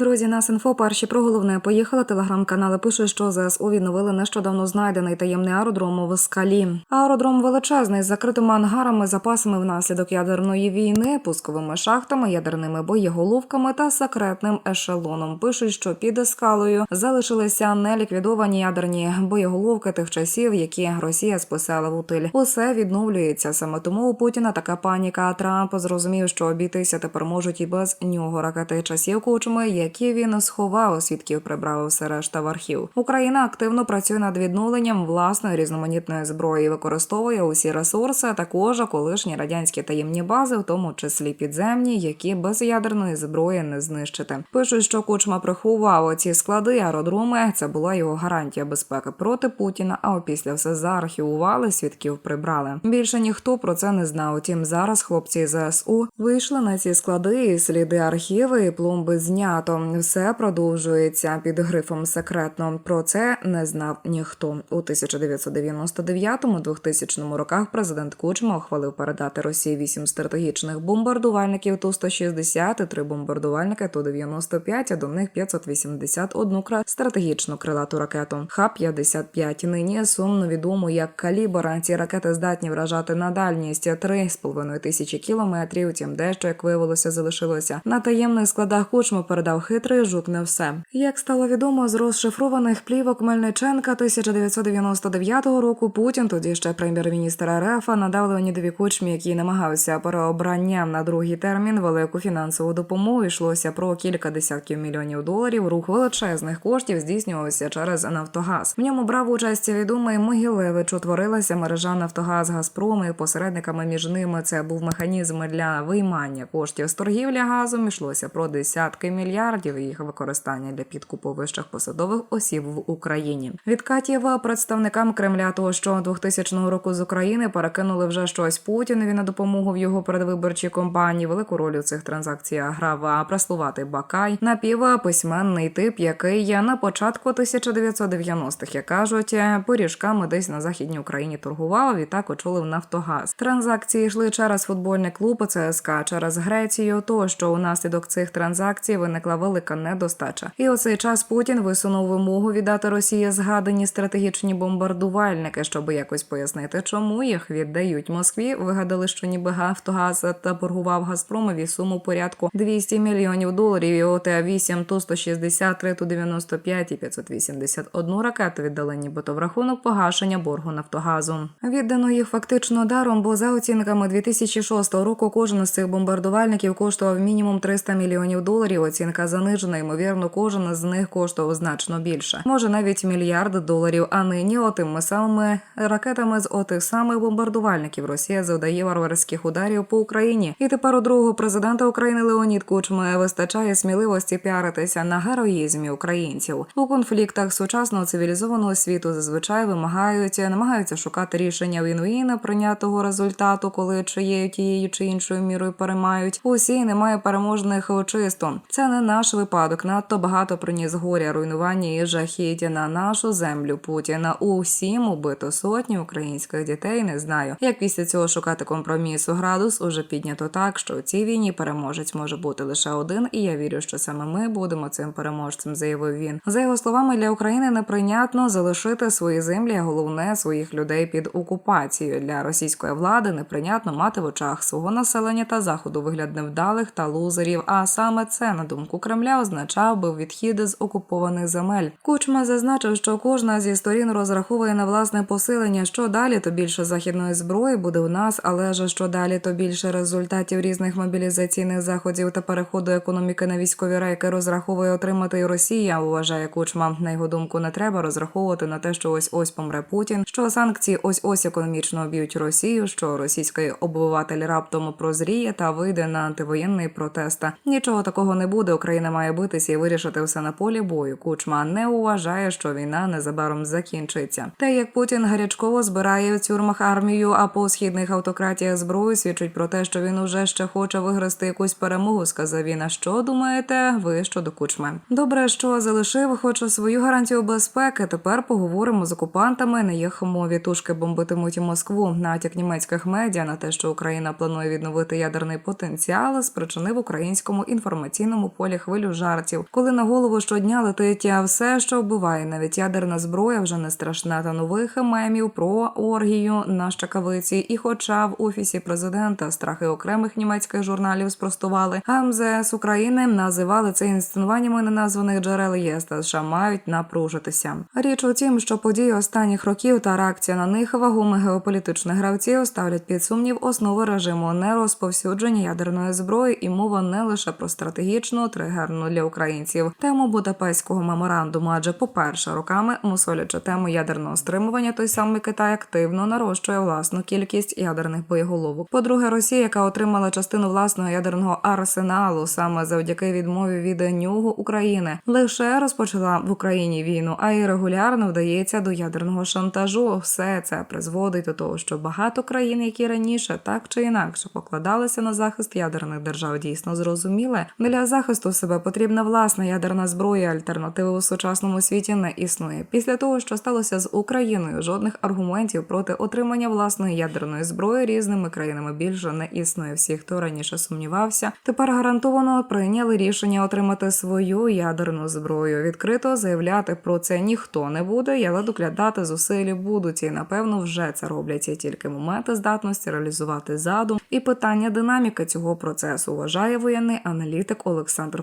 Друзі, нас інфо перші про головне поїхали. Телеграм-канали пишуть, що ЗСУ відновили нещодавно знайдений таємний аеродром у скалі. Аеродром величезний з закритими ангарами, запасами внаслідок ядерної війни, пусковими шахтами, ядерними боєголовками та секретним ешелоном. Пишуть, що під скалою залишилися неліквідовані ядерні боєголовки тих часів, які Росія списала в утиль. Усе відновлюється саме тому у Путіна така паніка. Трамп зрозумів, що обійтися тепер можуть і без нього ракети часів кучми, які він сховав, свідків прибрав все решта в архів. Україна активно працює над відновленням власної різноманітної зброї, використовує усі ресурси, а також колишні радянські таємні бази, в тому числі підземні, які без ядерної зброї не знищити. Пишуть, що кучма приховав ці склади, аеродроми. Це була його гарантія безпеки проти Путіна. А опісля все заархівували, свідків прибрали. Більше ніхто про це не знав. Утім, зараз хлопці ЗСУ вийшли на ці склади, і сліди архіви і пломби знято. Все продовжується під грифом секретно. Про це не знав ніхто. У 1999-2000 роках президент Кучма ухвалив передати Росії вісім стратегічних бомбардувальників Ту-160 і три бомбардувальники Ту-95, а до них 581 кра- стратегічну крилату ракету. Х-55 нині сумно відомо як калібр. Ці ракети здатні вражати на дальність 3,5 тисячі кілометрів. Утім, дещо як виявилося, залишилося на таємних складах Кучма передав хитрий жук не все. Як стало відомо з розшифрованих плівок Мельниченка 1999 року, Путін, тоді ще прем'єр-міністр РФ, надав Леонідові Кучмі, який намагався переобранням на другий термін велику фінансову допомогу. Йшлося про кілька десятків мільйонів доларів. Рух величезних коштів здійснювався через Нафтогаз. В ньому брав участь відомий Могилевич. Утворилася мережа Нафтогаз Газпром і посередниками між ними це був механізм для виймання коштів з торгівлі газом. Йшлося про десятки мільярдів і їх використання для підкупу вищих посадових осіб в Україні. Відкатів представникам Кремля того, що 2000 року з України перекинули вже щось Путінові на допомогу в його передвиборчій кампанії. Велику роль у цих транзакціях грав преслуватий Бакай, напівписьменний тип, який на початку 1990-х, як кажуть, поріжками десь на західній Україні торгував. і так очолив Нафтогаз. Транзакції йшли через футбольний клуб ЦСК, через Грецію. То що унаслідок цих транзакцій виникла велика недостача. І у цей час Путін висунув вимогу віддати Росії згадані стратегічні бомбардувальники, щоб якось пояснити, чому їх віддають Москві. Вигадали, що ніби Нафтогаз та боргував Газпромові суму порядку 200 мільйонів доларів. І от 8 ту 160 3 ту 95 і 581 ракету віддали нібито в рахунок погашення боргу Нафтогазу. Віддано їх фактично даром, бо за оцінками 2006 року кожен з цих бомбардувальників коштував мінімум 300 мільйонів доларів. Оцінка занижена. Ймовірно, кожен з них коштував значно більше. Може навіть мільярд доларів. А нині отими самими ракетами з отих самих бомбардувальників Росія завдає варварських ударів по Україні. І тепер у другого президента України Леонід Кучма вистачає сміливості піаритися на героїзмі українців у конфліктах сучасного цивілізованого світу. Зазвичай вимагають, намагаються шукати рішення війни прийнятого результату, коли чиєю тією чи іншою мірою переймають. Усі немає переможних чисто. Це не наш випадок. Надто багато приніс горя, руйнування і жахіття на нашу землю Путіна. Усім убито сотні українських дітей. Не знаю, як після цього шукати компромісу. Градус уже піднято так, що у цій війні переможець може бути лише один, і я вірю, що саме ми будемо цим переможцем, заявив він. За його словами, для України неприйнятно залишити свої землі, а головне своїх людей під окупацією. Для російської влади неприйнятно мати в очах свого населення та заходу вигляд невдалих та лузерів. А саме це на думку Кремля означав би відхід з окупованих земель. Кучма зазначив, що кожна зі сторін розраховує на власне посилення. Що далі, то більше західної зброї буде у нас, але ж що далі, то більше результатів різних мобілізаційних заходів та переходу економіки на військові рейки розраховує отримати і Росія. Вважає Кучма. На його думку, не треба розраховувати на те, що ось ось помре Путін, що санкції ось ось економічно об'ють Росію, що російський обиватель раптом прозріє та вийде на антивоєнний протест. Нічого такого не буде. Україна має битися і вирішити все на полі бою. Кучма не вважає, що війна незабаром закінчиться. Те, як Путін гарячково збирає в тюрмах армію, а по східних автократіях зброю свідчить про те, що він уже ще хоче виграти якусь перемогу. Сказав він. А що думаєте? Ви щодо кучми? Добре, що залишив, хоч свою гарантію безпеки. Тепер поговоримо з окупантами. На їх мові тушки бомбитимуть Москву. Натяк німецьких медіа на те, що Україна планує відновити ядерний потенціал, спричинив українському інформаційному полі хвилю жартів. Коли на голову щодня летить все, що вбиває, навіть ядерна зброя вже не страшна та нових мемів про оргію на щакавиці. І, хоча в офісі президента страхи окремих німецьких журналів спростували, а МЗС України називали це інсценуваннями неназваних джерел ЄС та США мають напружитися. Річ у тім, що події останніх років та реакція на них вагомих геополітичних гравців ставлять під сумнів основи режиму нерозповсюдження ядерної зброї, і мова не лише про стратегічну тригерну для українців тему Будапештського меморандуму. Адже, по-перше, роками мусолячи тему ядерного стримування, той самий Китай активно нарощує власну кількість ядерних боєголовок. По-друге, Росія, яка отримала частину власного ядерного арсеналу саме завдяки відмові від нюгу України, лише розпочала в Україні війну, а й регулярно вдається до ядерного шантажу. Все це призводить до того, що багато країн, які раніше так чи інакше покладалися на захист ядерних держав, дійсно зрозуміли, для захисту себе потрібна власна ядерна зброя. Альтернативи у сучасному світі не існує. Після того, що сталося з Україною, жодних аргументів проти отримання власної ядерної зброї різними країнами більше не існує. Всі, хто раніше сумнівався, тепер гарантовано прийняли рішення отримати свою ядерну зброю. Відкрито заявляти про це ніхто не буде, але доглядати зусилля будуть і напевно вже це роблять і тільки моменти здатності реалізувати задум і питання динаміки цього процесу. Вважає воєнний аналітик Олександр